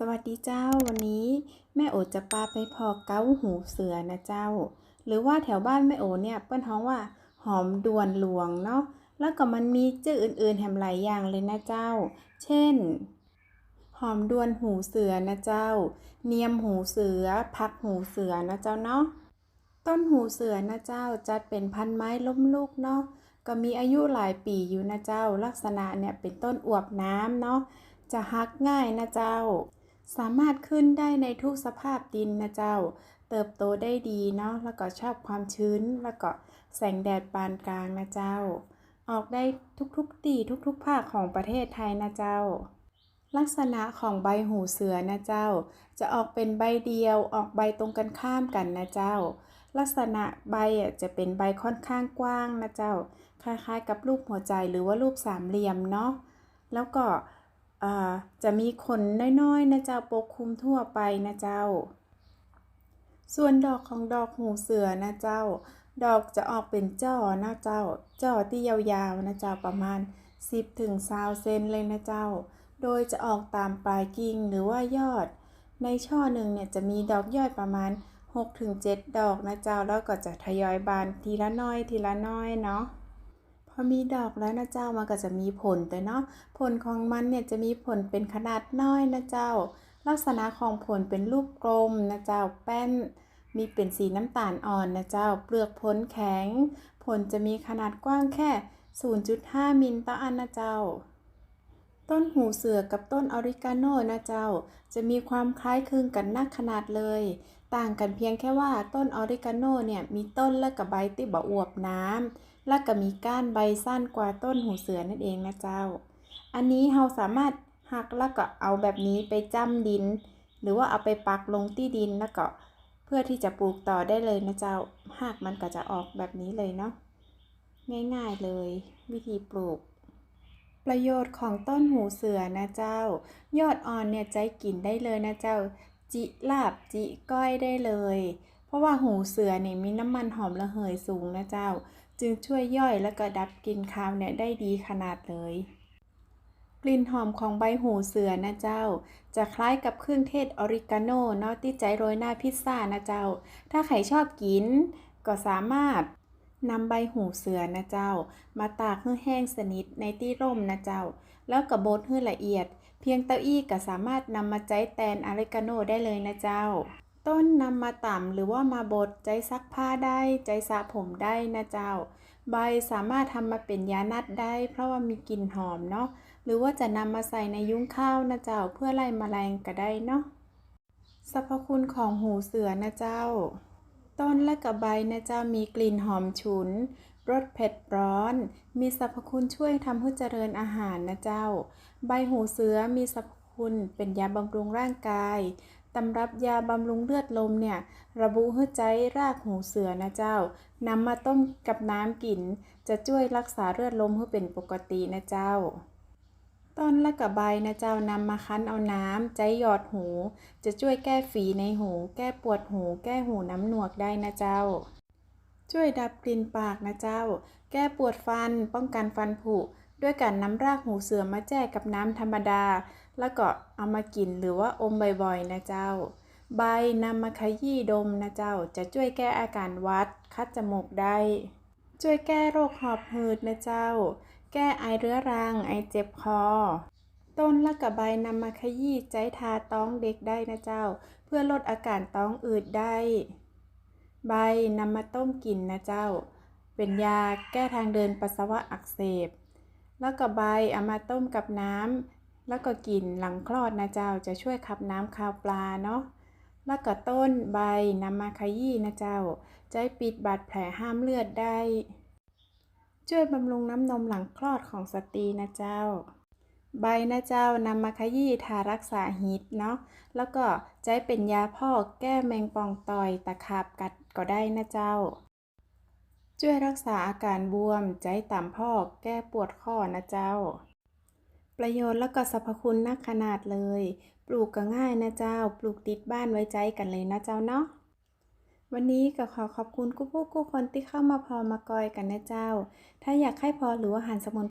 สวัสดีเจ้าวันนี้ แม่โอจะพาไปพอเก้าหูเสือนะเจ้า หรือว่าแถวบ้านแม่โอเนี่ยเปิ้นฮ้องว่าหอมดวนหลวงเนาะแล้วก็มันมีชื่ออื่นๆแถมหลายอย่างเลยนะเจ้า เช่น หอมดวนหูเสือนะเจ้า เนียมหูเสือพักหูเสือนะเจ้าเนาะต้นหูเสือนะเจ้าจัดเป็นพันไม้ล้มลูกเนาะก็มีอายุหลายปีอยู่นะเจ้า ลักษณะเนี่ยเป็นต้นอวบน้ำเนาะจะฮักง่ายนะเจ้า สามารถขึ้นได้ในทุกสภาพดินนะเจ้า เติบโตได้ดีเนาะแล้วก็ชอบความชื้นแล้วก็แสงแดดปานกลางนะเจ้า ออกได้ทุกๆตีทุกๆภาคของประเทศไทยนะเจ้า ลักษณะของใบหูเสือนะเจ้า จะออกเป็นใบเดียวออกใบตรงกันข้ามกันนะเจ้า ลักษณะใบอะจะเป็นใบค่อนข้างกว้างนะเจ้าคล้ายๆ กับรูปหัวใจหรือว่ารูปสามเหลี่ยมเนาะแล้วก็ จะมีขนน้อยๆนะเจ้าปกคลุมทั่วไปนะเจ้า ส่วนดอกของดอกหูเสือนะเจ้า ดอกจะออกเป็นจ้อนะเจ้าจ้อที่ยาวๆนะเจ้าประมาณ 10ถึง20เซนเลยนะเจ้า โดยจะออกตามปลายกิ่งหรือว่ายอด ในช่อหนึ่งเนี่ยจะมีดอกย่อยประมาณ6-7 ดอกนะเจ้าแล้วก็จะทยอยบานทีละน้อยทีละน้อยเนาะ อมีดอกแล้วนะเจ้ามันก็จะมีผลแต่เนาะผลของมันเนี่ยจะมีผลเป็นขนาดน้อยนะเจ้า ลักษณะของผลเป็นรูปกลมนะเจ้าแป้น มีเป็นสีน้ำตาลอ่อนนะเจ้า เปลือกผลแข็ง ผลจะมีขนาดกว้างแค่ 0.5 มิลต่ออันนะเจ้า ต้นหูเสือกับต้นออริกาโนนะเจ้า จะมีความคล้ายคลึงกันนักขนาดเลย ต่างกันเพียงแค่ว่าต้นออริกาโนเนี่ยมีต้นและกับใบที่บอวบน้ำและก็มีก้านใบสั้นกว่าต้นหูเสือนั่นเองนะเจ้า อันนี้เราสามารถหักแล้วก็เอาแบบนี้ไปจ้ำดิน หรือว่าเอาไปปักลงที่ดินแล้วก็เพื่อที่จะปลูกต่อได้เลยนะเจ้าหากมันก็จะออกแบบนี้เลยเนาะง่ายๆเลย วิธีปลูก ประโยชน์ของต้นหูเสือนะเจ้า ยอดอ่อนเนี่ยใจกินได้เลยนะเจ้า จิลาบจิก้อยได้เลย เพราะว่าหูเสือเนี่ยมีน้ำมันหอมระเหยสูงนะเจ้า จึงช่วยย่อยและก็ดับกลิ่นคาวเนี่ยได้ดีขนาดเลย กลิ่นหอมของใบหูเสือนะเจ้า จะคล้ายกับเครื่องเทศออริกาโนนาะที่ใจโรยหน้าพิซซ่านะเจ้า ถ้าใครชอบกิน ก็สามารถนำใบหูเสือนะเจ้า มาตากให้แห้งสนิทในที่ร่มนะเจ้า แล้วก็บดให้ละเอียด เพียงเต้าอี้ก็สามารถนำมาใจแตนออริกาโนได้เลยนะเจ้า ต้นนำมาต่ำหรือว่ามาบดใจซักผ้าได้ใจสระผมได้นะเจ้า ใบสามารถทำมาเป็นยานัดได้ เพราะว่ามีกลิ่นหอมเนาะหรือว่าจะนำมาใส่ในยุ้งข้าวนะเจ้า เพื่อไล่แมลงก็ได้เนาะสรรพคุณของหูเสือนะเจ้า ต้นและกับใบนะเจ้ามีกลิ่นหอมฉุน รสเผ็ดร้อน มีสรรพคุณช่วยทำให้เจริญอาหารนะเจ้า ใบหูเสือมีสรรพคุณเป็นยาบำรุงร่างกายตำรับยาบำรุงเลือดลมเนี่ย ระบุให้ใจรากหูเสือนะเจ้านำมาต้มกับน้ำกิน จะช่วยรักษาเลือดลมให้เป็นปกตินะเจ้า ต้นละกับใบนะเจ้านำมาคั้นเอาน้ำใจหยอดหู จะช่วยแก้ฝีในหู แก้ปวดหู แก้หูน้ำหนวกได้นะเจ้า ช่วยดับกลิ่นปากนะเจ้า แก้ปวดฟัน ป้องกันฟันผุ ด้วยการนำรากหูเสือมาแจ้กับน้ำธรรมดา แล้วก็เอามากินหรือว่าอมบ่อยๆนะเจ้า ใบนำมาขยี้ดมนะเจ้า จะช่วยแก้อาการวัด คัดจมูกได้ ช่วยแก้โรคหอบหืดนะเจ้า แก้ไอเรื้อรัง ไอเจ็บคอ ต้นและกับใบนำมาขยี้ใจทาต้องเด็กได้นะเจ้า เพื่อลดอาการต้องอืดได้ ใบนำมาต้มกินนะเจ้า เป็นยาแก้ทางเดินปัสสาวะอักเสบ แล้วก็ใบเอามาต้มกับน้ำแล้วก็กินหลังคลอดนะเจ้าจะช่วยขับน้ำคาวปลาเนาะแล้วก็ต้นใบนำมาขยี้นะเจ้าจะให้ปิดบาดแผลห้ามเลือดได้ ช่วยบำรุงน้ำนมหลังคลอดของสตรีนะเจ้า ใบนะเจ้านำมาขยี้ทารักษาฮิตเนาะแล้วก็ใช้เป็นยาพอกแก้แมงป่องต่อยตะขาบกัด ก็ได้นะเจ้า ช่วยรักษาอาการบวม ใจต่ำพอก แก้ปวดข้อนะเจ้า ประโยชน์แล้วก็สรรพคุณนักขนาดเลย ปลูกก็ง่ายนะเจ้า ปลูกติดบ้านไว้ใจกันเลยนะเจ้าเนาะวันนี้ก็ขอขอบคุณกู้ผู้กู้คนที่เข้ามาพอมากอยกันนะเจ้า ถ้าอยากให้พอหรือว่าอาหารสมุน